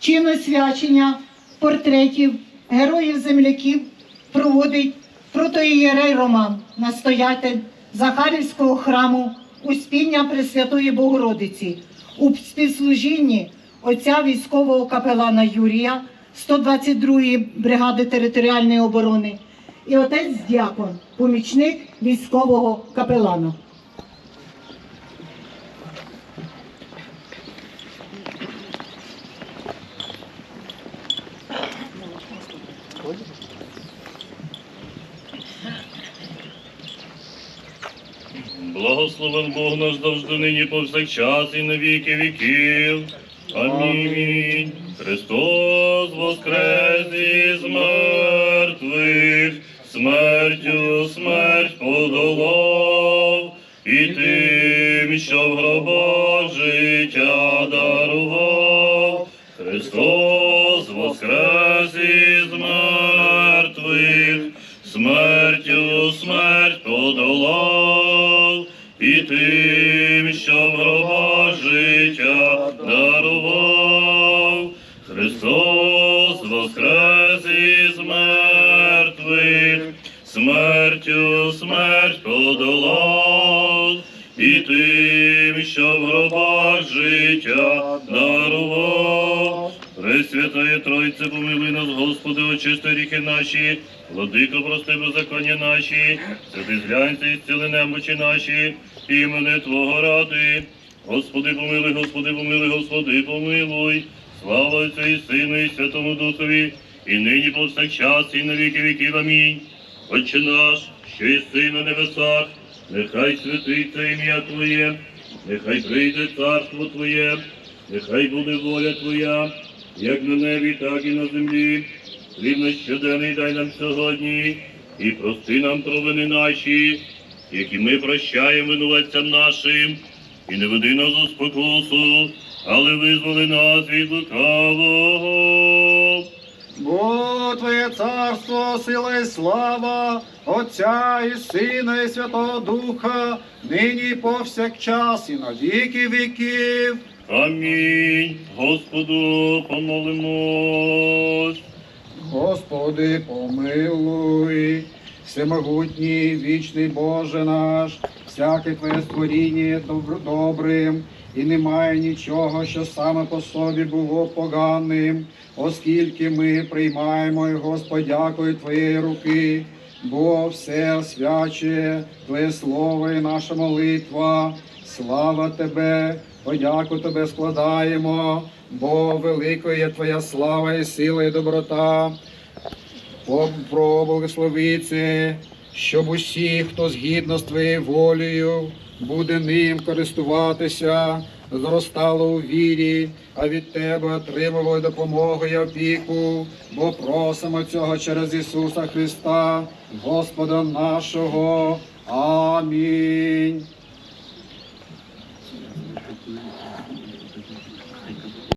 чину свячення портретів героїв-земляків проводить протоієрей Роман, настоятель Захарівського храму Успіння Пресвятої Богородиці у співслужінні отця військового капелана Юрія 122-ї бригади територіальної оборони і отець Дякон, помічник військового капелана. Благословен Бог наш завжди нині повсякчас і на віки віків. Амінь. Христос воскрес із мертвих, смертю смерть подолав, і тим, що в гробах життя смертю смерть подолав, і тим, що в життя дарував. Христос воскрес із мертвих, смертю смерть подолав, і тим, що в життя дарував. Пресвятає Тройце, помилуй нас, Господи, очисти ріхи наші, владико, прости беззаконня наші, святий зглянься і зціли немочі наші, імени Твого ради. Господи, помилуй, Господи, помилуй, Господи, помилуй. Слава Отцю Сину, і Святому Духові, і нині повсякчас, і на віки віків. Амінь. Отче наш, що єси на небесах, нехай святиться ім'я Твоє, нехай прийде царство Твоє, нехай буде воля Твоя, як на небі, так і на землі. Хліб наш щоденний дай нам сьогодні, і прости нам провини наші, які ми прощаємо винуватцям нашим, і не веди нас у спокусу, але визволи нас від лукавого. Бо Твоє царство, сила і слава, Отця і Сина, і Святого Духа, нині повсякчас, і на віки віків. Амінь. Господу помолимось. Господи, помилуй, всемогутній, вічний Боже наш, всяке Твоє створіння добр- добрим, і немає нічого, що саме по собі було поганим, оскільки ми приймаємо його з подякою Твоєї руки, бо все освячує Твоє Слово і наша молитва. Слава Тебе, подяку Тебе складаємо, бо великою є Твоя слава і сила і доброта. О, Проблагослови щоб усі, хто згідно з Твоєю волею, буде ним користуватися, зростало у вірі, а від Тебе отримували допомогу і опіку, бо просимо цього через Ісуса Христа, Господа нашого. Амінь.